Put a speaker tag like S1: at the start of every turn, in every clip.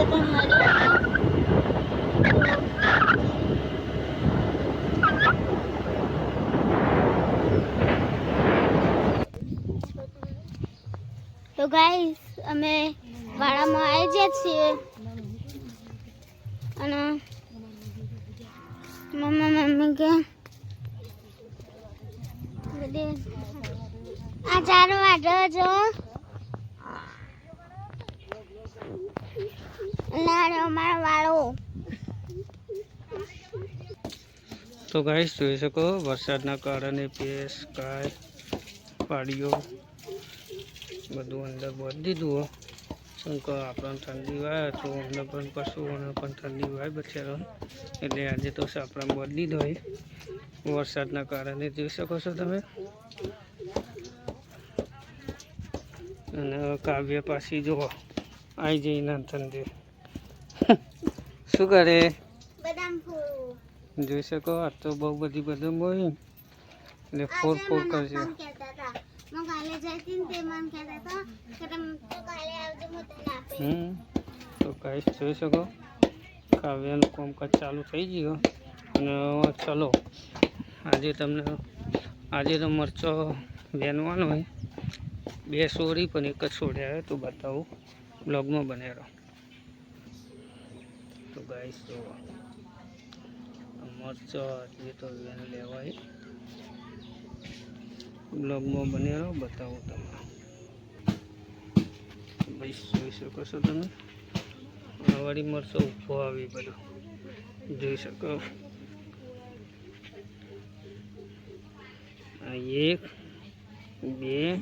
S1: તો ગાઈસ, અમે વાડામાં આવી ગયા છીએ. અને મમ્મા, મમ્મી કે આ ચાર વાટો જો લાડો અમારો વાળો
S2: તો ગાઈશ જોઈ શકો, વરસાદના કારણે પેસ કાય પાડીઓ બધું અંદર બધી દીધું શું કહો આપણને ઠંડી વાય તો અમને પણ પશુઓને પણ ઠંડી વાય બચારો. એટલે આજે તો સાપરામ બદલી દીધો હોય વરસાદના કારણે જોઈ શકો છો તમે. અને કાવ્ય પાછી જુઓ. આવી જઈને ઠંડી શું કરે? જોઈ શકો આ તો બહુ બધી બદામ હોય. એટલે ફોર ફોર કરશે
S1: હું કહેતા હતા. હું કાલે જઈતી ને તે મને કહેતા હતા કે તમે તો કાલે આવજો હું તને આપે.
S2: હમ તો ગાઈસ જોઈ શકો. કાવ્યાનું કામકાજ ચાલુ થઈ ગયું. અને ચલો આજે તમને આજે તો મરચો વેનવાનો હોય. બે સોરી પણ એક જ છોડ્યા તો બતાવું. બ્લોગમાં બને રહો. ગાઈસ, જો મરચો જે તો વેન લેવાય. બ્લોગમાં બને બતાવું તમને. ભાઈ, જોઈ શકો છો તમે? વળી મરચો ઊભો આવી બધો. જોઈ શકો? એક, બે,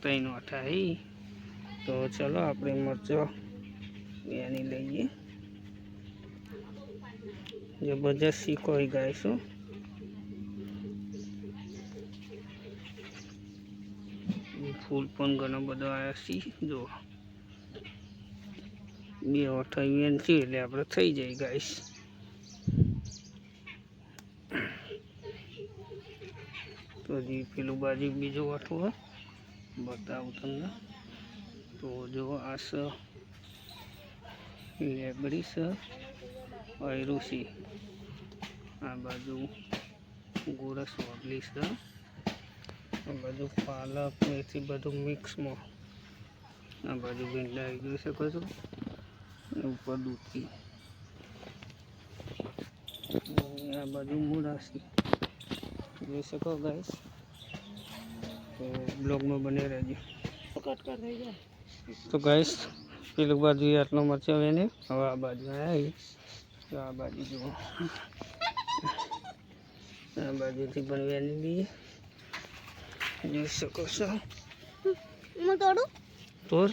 S2: ત્રણ અઠાઈ તો ચલો, આપણે મરચો એની લઈએ. જબરજસ્ત ગાય છે ફૂલ પણ ઘણો બધો આવ્યા છે. જો. બે અઠાવીસ છે એટલે આપણે થઈ જાય ગાઈસ. તો હજી પેલું બાજુ બીજો અઠવો બતાવું તમને. તો જો આ સ વૈરુસી આ બાજુ ગોરસ વગલીસ આ બાજુ પાલક મેથી બધું મિક્સમાં આ બાજુ ભીંડા જોઈ શકો છો ઉપર દૂધી. આ બાજુ મૂળાસી જોઈ શકો ગાઈસ તો બ્લોગમાં બને રહેજો. તો ગાઈસ પેલું બાજુ આટલો મરચો એને હવે આ બાજુ આવી તો આ બાજુ જુઓ. આ બાજુથી પણ વેની બી જોઈ શકો છો.
S1: તોડું?
S2: તોર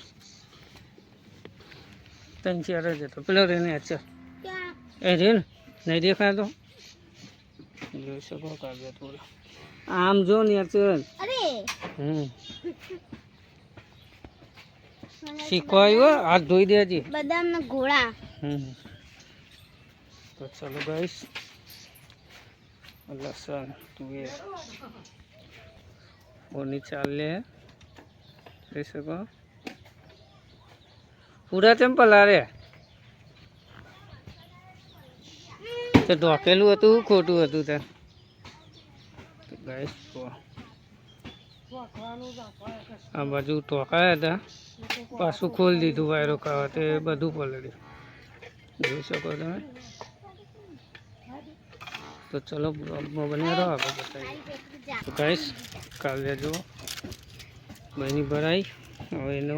S2: ત્રણ ચાર જ હતો. પેલો રેને અચ્છા એ રે ને. નહીં દેખાતો જોઈ શકો કાવ્ય થોડા આમ જો ને અચલ હમ. શીખવાયું હાથ ધોઈ દેજે
S1: બદામના ગોળા.
S2: તો ચાલો ગાઈસ લસણ તુવેર. ઓની ચાલે લે. શકો? પૂરા તેમ પલારે તે ઢોકેલું હતું ખોટું હતું તે તો ગાઈસ જુઓ. આ બાજુ ટોકાયા હતા પાછું ખોલી દીધું વાયરો ખાવા તે બધું પલળ્યું જોઈ શકો તમે? તો ચલો બ્લોગમાં બની રહો આગળ બતાવીએ. તો ગાઈસ કાવ્ય જુઓ બહેની ભરાઈ. હવે એનો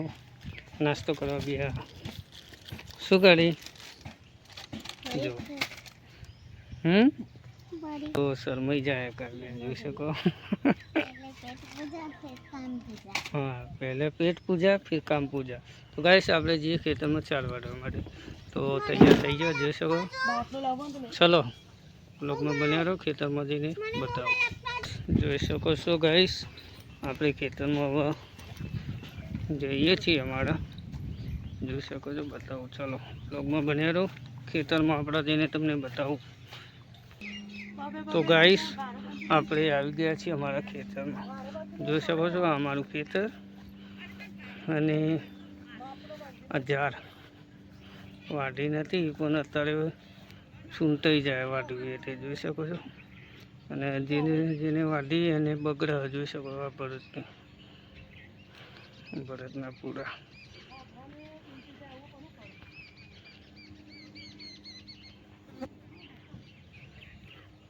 S2: નાસ્તો કરવા બિહાર શું કરી? જો. હમ? તો શરમાઈ જાય કાવ્ય જોઈ શકો. હા પહેલે પેટ પૂજા ફિર કામ પૂજા તો ગાઈશ આપણે જઈએ ખેતરમાં ચાર વાળવા માટે તો તૈયાર થઈ ગયો જોઈ શકો ચલો બ્લોગમાં બન્યા રહો ખેતરમાં જઈને બતાવો જોઈ શકો છો ગાઈસ આપણે ખેતરમાં હવે જઈએ છીએ અમારા જોઈ શકો છો બતાવું ચલો બ્લોગમાં બન્યા રહો ખેતરમાં આપણા જઈને તમને બતાવું તો ગાઈસ આપણે આવી ગયા છીએ અમારા ખેતરમાં જોઈ શકો છો આ અમારું ખેતર અને આ ઝાડ વાઢી નથી, પણ અત્યારે સૂંટાઈ જાય વાઢવી એટલે જોઈ શકો છો. અને જેને જેને વાઢી એને બગડા જોઈ શકો આ ભરતની. ભરતના પૂરા.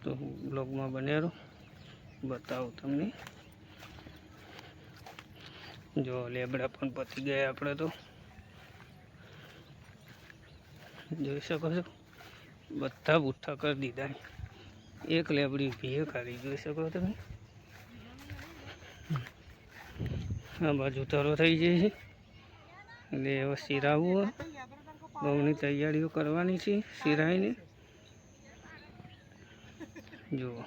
S2: તો બ્લોગમાં બન્યા રહો, બતાવું તમને. જો લેબડા પણ પતી ગયા આપણે તો. જોઈ શકો છો? બધા બુઠ્ઠા કરી દીધા એક લેબડી ભીએ ખાલી જોઈ શકો તમે? આ બાજુ તરો થઈ જાય છે. એટલે હવે સિરાવવું બહુની તૈયારીઓ કરવાની છે સિરાઈની જુઓ.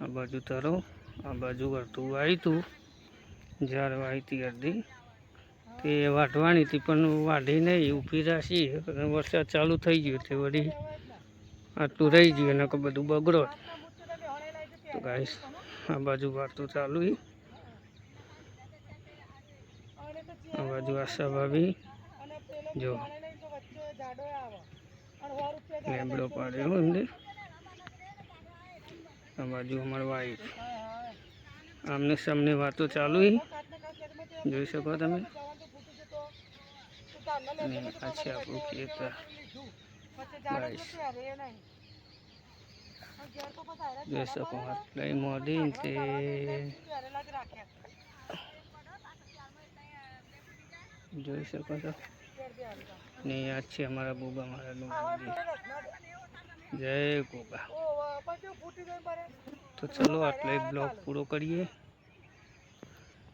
S2: આ બાજુ તરો, આ બાજુ કરતું આવ્યું હતું. ઝાડ વાવી હતી. અડધી તે વાટવાની હતી પણ વાઢી નહીં ઊભી રાખી. વરસાદ ચાલુ થઈ ગયો તે વળી. આટલું રહી ગયું અને કે બધું બગડો તો ગાઈશ આ બાજુ વાર્તું ચાલુ. આ બાજુ આશા ભાભી. જો. લેબડો પાડ્યો એમને. આ બાજુ અમારા વાઈફ. આમને સામને વાતો ચાલુ જોઈ શકો તમે. અને આ આપણું ખેતર જોઈ શકો આટલાય મોડી તે. જોઈ શકો છો ને યાદ છે અમારા બોબા મારા જય ગોગા તો ચલો આટલે બ્લોગ પૂરો કરીએ.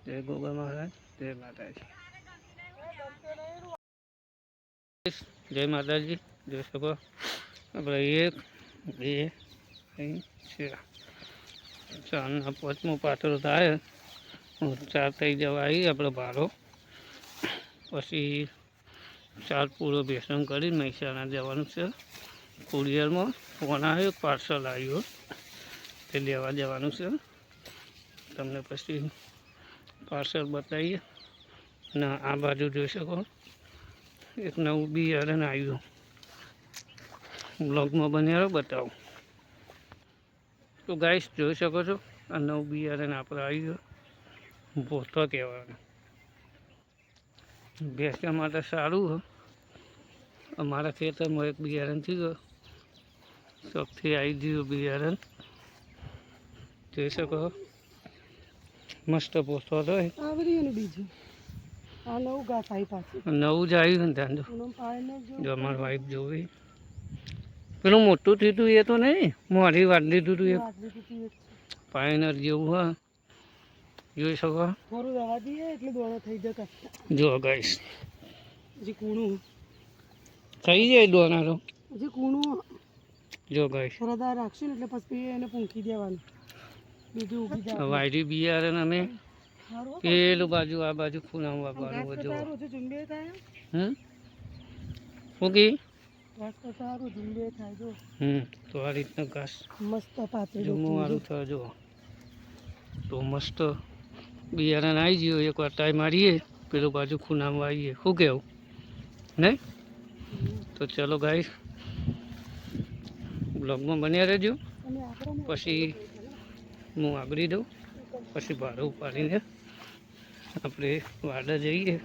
S2: જય ગોગા મહારાજ, જય માતાજી. જય માતાજી જોઈ શકો આપણે એક, બે, ત્રણ, ચાર. ચારના પાંચમો પાત્રો થાય. ચાર થઈ જવા આવી આપણે ભાડો પછી ચાર પૂરો બેસન કરી મહેસાણા જવાનું છે. કુરિયરમાં ફોન આવ્યો, પાર્સલ આવ્યું. તે લેવા જવાનું છે. તમને પછી પાર્સલ બતાવીએ. અને આ બાજુ જોઈ શકો. એક નવું બિયારણ આવ્યું. બ્લોગમાં બન્યા બતાવું. તો ગાઈસ જોઈ શકો છો, આ નવું બિયારણ આપણે આવી ગયો ભોતો કહેવાનું. ભેંસા માટે સારું અમારા ખેતરમાં એક બિયારણ ગયો સૌથી આવી ગયું બિયારણ. જોઈ શકો મસ્ત પોતો હતો
S3: બીજું. આ નવું ઘાસ આવી પાછું
S2: નવું જ આવ્યું ને ત્યાં જો
S3: જો
S2: જો વાઈફ જોવી. પેલું મોટું થયું હતું એ તો નહીં? મોડી વાત લીધું હતું એક. પાયનર જેવું હા. જોઈ શકો?
S3: થોડું રવા દઈએ એટલે દોડો થઈ કચ્છ
S2: જો ગાઈશ
S3: જે કૂણું.
S2: થઈ જાય દોના તો
S3: હજી કૂણું.
S2: જો ગાઈશ
S3: સરદાર રાખશું ને એટલે પછી એને પૂંખી દેવાનું.
S2: વાયરી બિયારણ અમે પેલું બાજુ. આ બાજુ ખૂણા વાપરવાનું બધું ઓકે હમ તો આ રીતના ઘાસ
S3: મસ્ત પાતળી
S2: જમવું વાળું થયો જો તો મસ્ત બિયારણ આવી ગયું એક વાર મારીએ પેલું બાજુ ખૂણામાં આવીએ. શું કેવું? નહીં તો ચલો ગાઈસ બ્લોગમાં બન્યા રહેજો. પછી હું આગળી દઉં, પછી ભાડું ઉપાડીને આપણે વાડા જઈએ.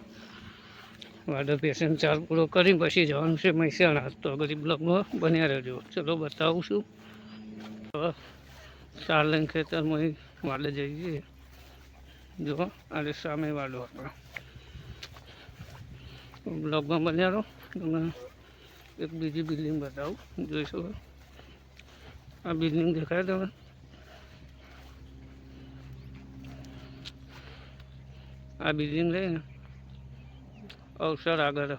S2: વાડા પેશન ચાલ પૂરો કરી પછી જવાનું છે મહેસાણા. તો ગરીબ બ્લોગમાં બન્યા રહેજો. ચલો બતાવું છું. સારલંગ ખેતરમાં વાડે જઈએ. જો, આજે સામે વાડો આપણો બ્લોગમાં બન્યા રહો. તમને એક બીજી બિલ્ડિંગ બતાવું. જોઈશું. આ બિલ્ડિંગ દેખાય તમે આ બિલ્ડિંગ રહી ને અવસર આગળ.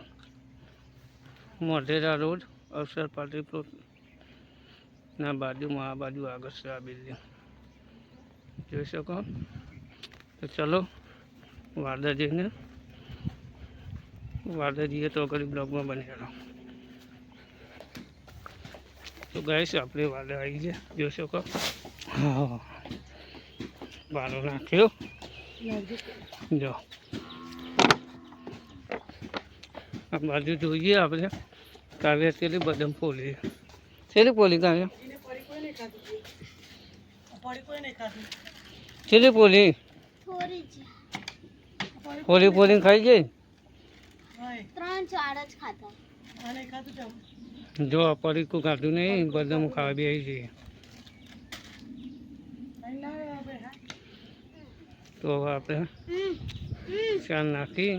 S2: મોઢેરા રોડ, અવસર પાટી પ્લોટ. ના, બાજુમાં, આ બાજુ આગળ છે આ બિલ્ડિંગ. જોઈ શકો? તો ચલો વાર્દા જઈને વાર્દા જઈએ તો કરી બ્લોગમાં બની રહો. તો ગાઈશ આપણે વાદળ આવી જાય જોઈ શકો? હા. બારો નાખ્યો. જો. આ બાજુ જોઈએ આપણે. કાવ્ય તેલી બદામ પોલી. છેલ્લી પોલી
S3: ખાધી
S2: છેલ્લી પોલી? પોલી પોલી ખાઈ ગઈ?
S1: જ
S3: આ
S2: પડીકું કાઢું નહીં બદામ ખાવા બે જઈએ
S3: અહીં લાવે આપણે હા
S2: તો હવે આપણે
S1: હમ હમ
S2: ચાર નાખી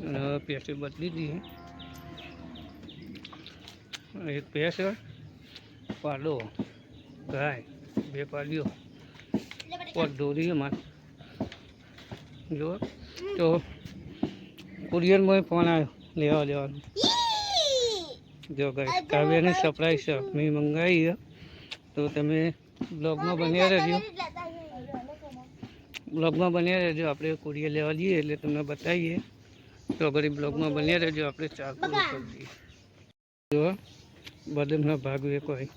S2: અને હવે પેસ્ટ બદલી દઈએ એક ભેંસ પાડો ગાય બે પાડ્યો પોટ દોરી અમારે જો તો કુરિયરમાં ફોન આવ્યો લેવા લેવાનો જો ગાય કાવ્યની સરપ્રાઈઝ છે મેં મંગાવી છે તો તમે બ્લોગમાં બન્યા રહેજો બ્લોગમાં બન્યા રહેજો આપણે કુરિયર લેવા જઈએ એટલે તમને બતાવીએ તો ઘડી બ્લોગમાં બન્યા રહેજો આપણે ચાર પૂરું કરી દઈએ જો બદામના ભાગ એક હોય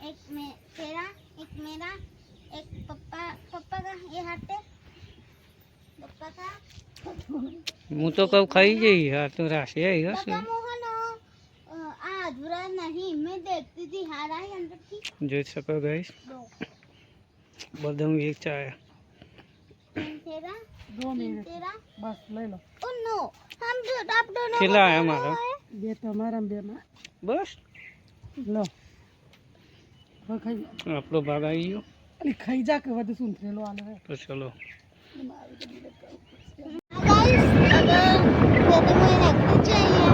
S1: एक में तेरा एक मेरा एक पप्पा पप्पा का ये हाथे पप्पा का
S2: હું તો કહું ખાઈ જઈ હા તો રાશે આવી હશે
S1: पप्पा मोहन अ, आ अधूरा नहीं मैं देखती थी हार आई अंदर थी
S2: જોઈ શકો ગાઈસ
S1: दो
S2: બદામ એક ચાય
S1: तीन तेरा
S3: દો મિનિટ અને ખાઈ જા કે વધુ શું થયેલો આલે
S2: તો ચલો.
S1: ફોટો નાખવા જઈએ.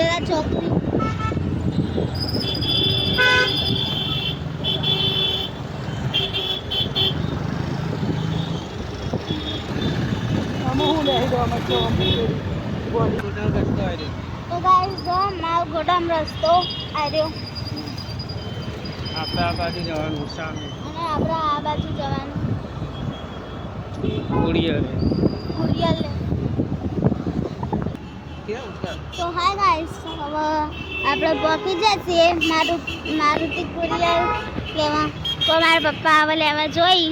S1: મોઢેરા ચોકડી
S3: તો
S1: ગાઈસ જો મારો ગોડામ રસ્તો આવ્યો
S2: આપણે આ બાજુ જવાનું સામે
S1: અને આપણે આ બાજુ જવાનું.
S2: કુરિયર
S1: કુરિયર તો હાય ગાઈસ હવે આપણે પહોંચી જઈએ મારું મારુતિ કુરિયર લેવા. તો મારા પપ્પા આવે લેવા જોઈ.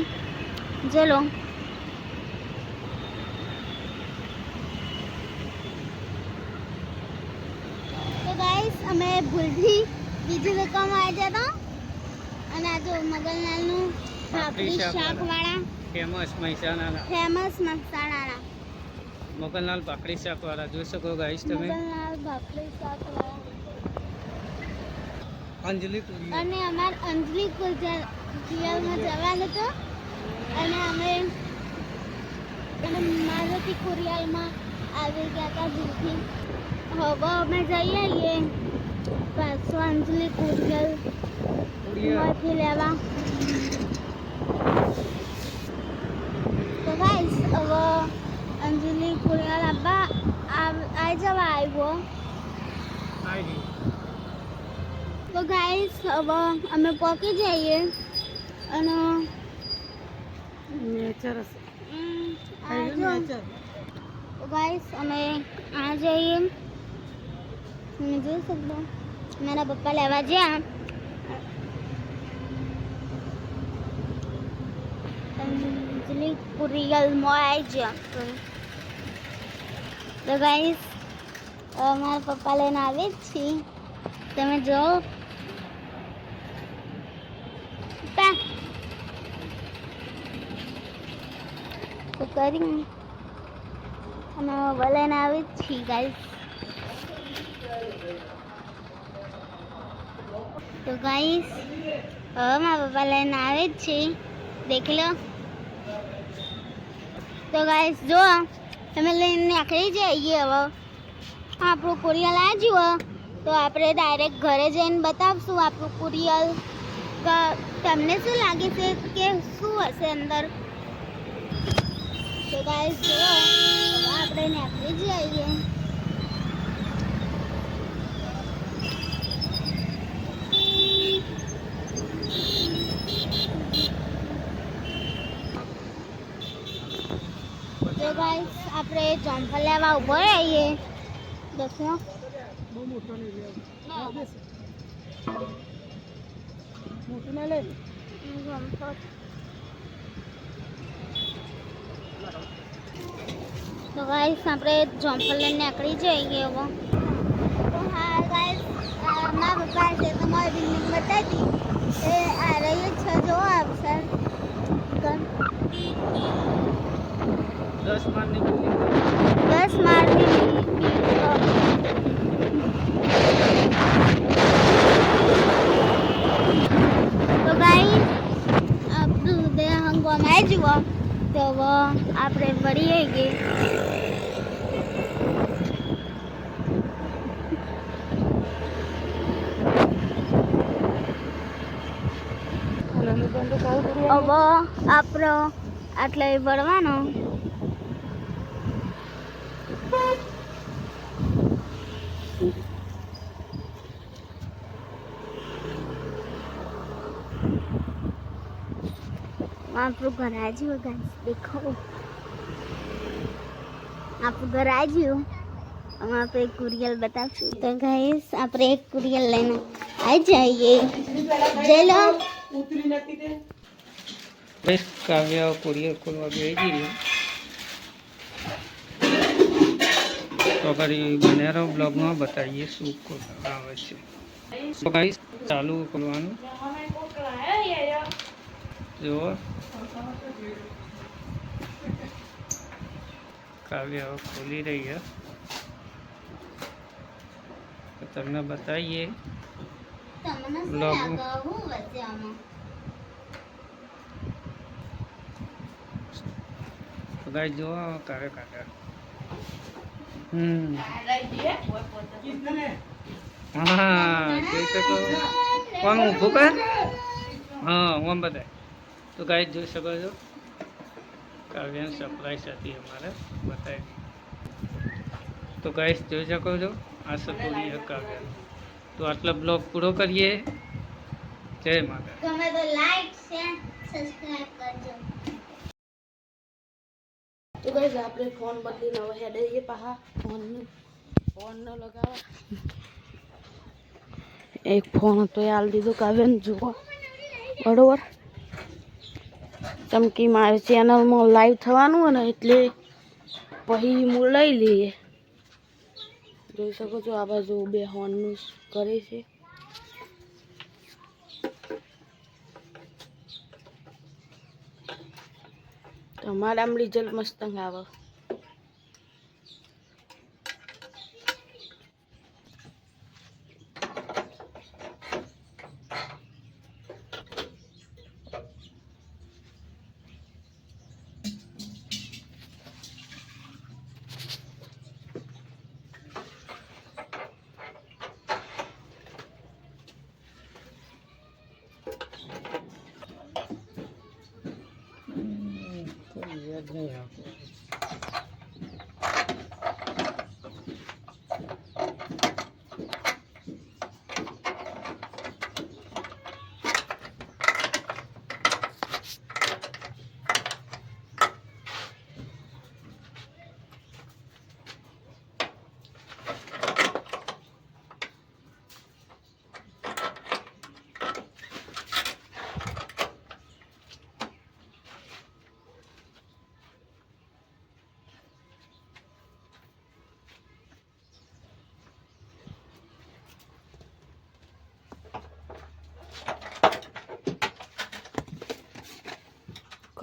S1: ચલો તો ગાઈસ અમે ભૂલથી બીજી દુકાનમાં આવી જતા અને આ જો મગનલાલનું ભાખરી શાકવાળા.
S2: ફેમસ મહેસાણા
S1: ફેમસ મસાલાના
S2: મોકલનાલ પાકડી શાક વાળા જોઈ શકો ગાઈશ તમે?
S1: ભાખરી
S2: અંજલિ
S1: અને અમાર અંજલિ કુરિયરમાં જવાનું હતું. અને અમે અને મારુતિ કુરિયરમાં આવી ગયા હતા ભૂલથી હવે અમે જઈએ આવીએ પાછો અંજલિ કુરિયર
S2: કુરિયર.
S1: માંથી લેવા. તો ગાઈસ હવે અંજલિ કુરિયર આપવા આવી જવા આવ્યો
S2: આવી
S1: તો ગાઈસ હવે અમે પહોંચી જઈએ અને
S3: નેચર
S1: આ ગાઈસ અમે આ જઈએ તમે જોઈ શકો મારા પપ્પા લેવા ગયા અંજલિ પેલી કુરિયલમાં આવી ગયા તો ગાઈસ મારા પપ્પા લઈને આવે જ છે તમે જો તો કરી અને લઈને આવે જ છે ગાઈસ તો ગાઈસ હવે મારા પપ્પા લઈને આવે જ છે દેખ લો તો ગાઈસ જો, તમે લઈને નીકળી જઈએ હવે. આપણું કુરિયર જુઓ તો આપણે ડાયરેક્ટ ઘરે જઈને બતાવશું આપણું કુરિયર. તમને શું લાગે છે કે શું હશે અંદર? તો ગાઈસ જો આપણે નીકળી જઈએ તો ગાઈસ આપણે જમ્પર લેવા ઊભો રહીએ. દસમો
S3: બહુ મોટો નહીં લેવો હા, બેસ. મોટું ના લે
S1: જમ્પર તો ગાઈસ આપણે જમ્પર લઈને નીકળી જઈએ હવે. તો હા ગાઈસ મારા પપ્પા છે તો મારી બિલ્ડિંગ બતાવી એ આ રહી છે જો આવશે.
S2: દસ મારની
S1: દસ તો આપણું બે હંગવામાં જુઓ તો આપણે વળીએ. હવે આપણો આટલે વળવાનો આપણું ઘર આજ્યું ગાઈસ દેખો આપણું ઘર આજ્યું અમે આપણે એક કુરિયર બતાવશું. તો ગાઈસ આપણે એક કુરિયર લઈને આવી જઈએ. જઈ લો.
S2: કાવ્ય કુરિયર ખોલવા ગઈ જઈએ તો ફરી બને રહો બ્લોગમાં બતાવીએ શું આવે છે. તો ગાઈસ ચાલુ કરવાનું. જુઓ. કાવ્ય હવે ખોલી રહી છે. તો તમને બતાવીએ.
S1: તમને શું
S2: Vlog.
S1: લાગે? હું વચ્ચે આમાં.
S2: તો ગાઈસ જુઓ કાવ્ય કાકા હા જોઈ શકો કોણ ઊભું કર હા. ઓમ બતાય તો ગાઈસ જોઈ શકો છો કાવ્યાની સરપ્રાઈઝ હતી અમારે બતાવી તો ગાઈસ જોઈ શકો છો આ સતોડી છે કાવ્યાનો તો આટલો બ્લોગ પૂરો કરીએ જય માતા
S1: તો
S3: ગાઈસ આપણે ફોન બદલી નવો હેડે એ પાહા. ફોન ફોન ન લગાવે. એક ફોન હતો એ હાલ દીધો કાવ્યને જુઓ. બરોબર? ચમકી મારી ચેનલમાં લાઈવ થવાનું હોય ને એટલે પછી હું લઈ લઈએ. જોઈ શકો છો આ બાજુ બે હોર્નનું કરે છે. તમારે આમ રિઝલ્ટ મસ્ત આવે.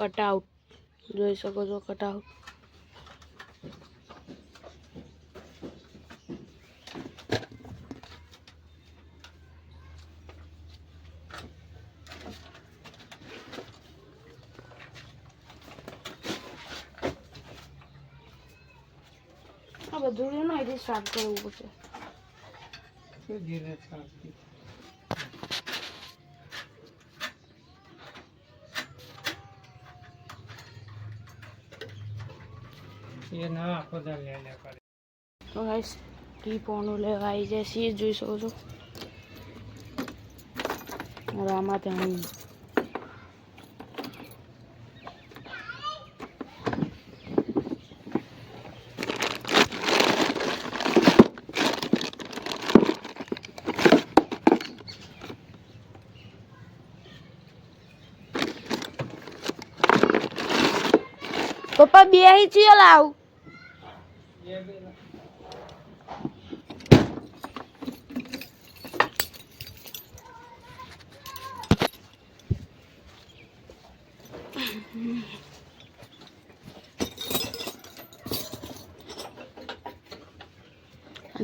S3: કટઆઉટ જોઈ શકો છો કટઆઉટ આ બધું ને અહીંથી સ્ટાર્ટ કરવું પડશે.
S2: એ ના આખો દર લે લે કરે
S3: તો ગાઈસ ટી પોનું લેવા આવી જાય સી જોઈ શકો છો હવે આમાં ત્યાં પપ્પા બે અહીં ચિયો લાવ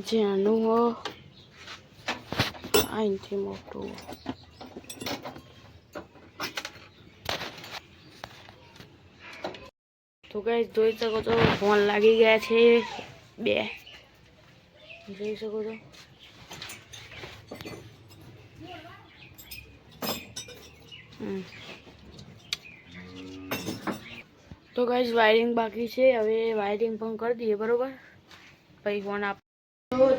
S3: જેનું હો અહીંથી મોટું તો કઈ જોઈ શકો છો, ફોન લાગી ગયા છે બે. જોઈ શકો છો. તો ગાઈઝ વાયરિંગ બાકી છે. હવે વાયરિંગ પણ કરી દઈએ, બરોબર? પછી ફોન આપ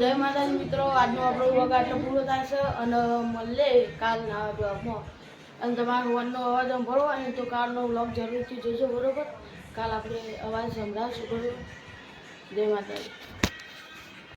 S3: જય માતાજી મિત્રો, આજનો આપણો વગ આટલો પૂરો થાય છે. અને મળે કાલના બ્લોગમાં અને તમારો ફોનનો અવાજ ભરો અને તો કાલનો બ્લોગ જરૂરથી જોજો, બરોબર? કાલ આપણે અવાજ સંભળાવશું બરોબર? જય માતાજી.